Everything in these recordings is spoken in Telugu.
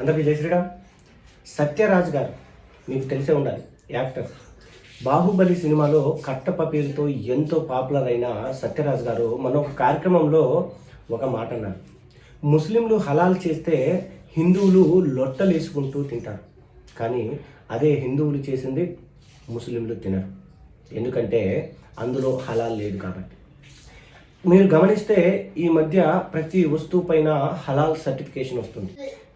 అందరికీ జై శ్రీరామ్. సత్యరాజ్ గారు మీకు తెలిసే ఉండాలి యాక్టర్. బాహుబలి సినిమాలో కట్టప్ప పేరుతో ఎంతో పాపులర్ అయిన సత్యరాజ్ గారు మన ఒక కార్యక్రమంలో ఒక మాట అన్నారు. ముస్లింలు హలాల్ చేస్తే హిందువులు లొట్టలేసుకుంటూ తింటారు. కానీ అదే హిందువులు చేసింది ముస్లింలు తినరు. ఎందుకంటే అందులో హలాల్ లేదు కాబట్టి. మీరు గమనిస్తే ఈ మధ్య ప్రతి వస్తువు పైన హలాల్ సర్టిఫికేషన్ వస్తుంది.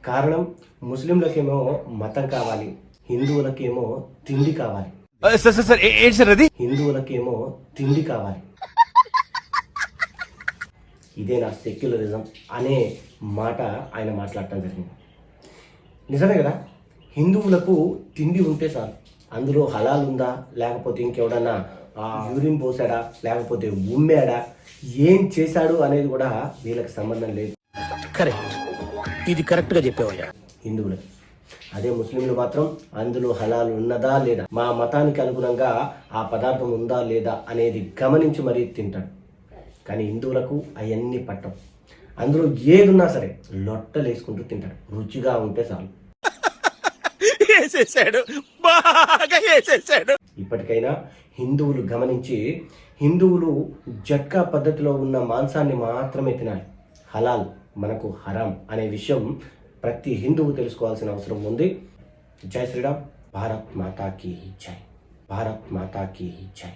కారణం ముస్లింలకేమో మతం కావాలి హిందువులకేమో తిండి కావాలి. సార్ సార్ సార్ ఏంటి సార్ అది? హిందువులకేమో తిండి కావాలి. ఇదే నా సెక్యులరిజం అనే మాట ఆయన మాట్లాడటం జరిగింది. నిజమే కదా? హిందువులకు తిండి ఉంటే చాలు. అందులో హలాల్ ఉందా? లేకపోతే ఇంకెవడన్నా ఆ, యూరిన్ పోసాడా? లేకపోతే ఉమ్మాడా? ఏం చేశాడు అనేది కూడా వీళ్ళకి సంబంధం లేదు. కరెక్ట్ ఇది కరెక్ట్గా చెప్పావయ్యా. హిందువులకి అదే ముస్లింలు మాత్రం అందులో హలాల్ ఉన్నదా లేదా? మా మతానికి అనుగుణంగా ఆ పదార్థం ఉందా లేదా అనేది గమనించి మరీ తింటాడు. కానీ హిందువులకు అవన్నీ పట్టం అందులో ఏదున్నా సరే లొట్టలు వేసుకుంటూ తింటాడు. రుచిగా ఉంటే చాలు. ఇప్పటికైనా హిందువులు గమనించి హిందువులు జట్కా పద్ధతిలో ఉన్న మాంసాన్ని మాత్రమే తినాలి. హలాల్. మనకు హరాం అనే విషయం ప్రతి హిందువు తెలుసుకోవాల్సిన అవసరం ఉంది. జై శ్రీరామ్. భారత్ మాతాకి జై. భారత్ మాతాకి జై.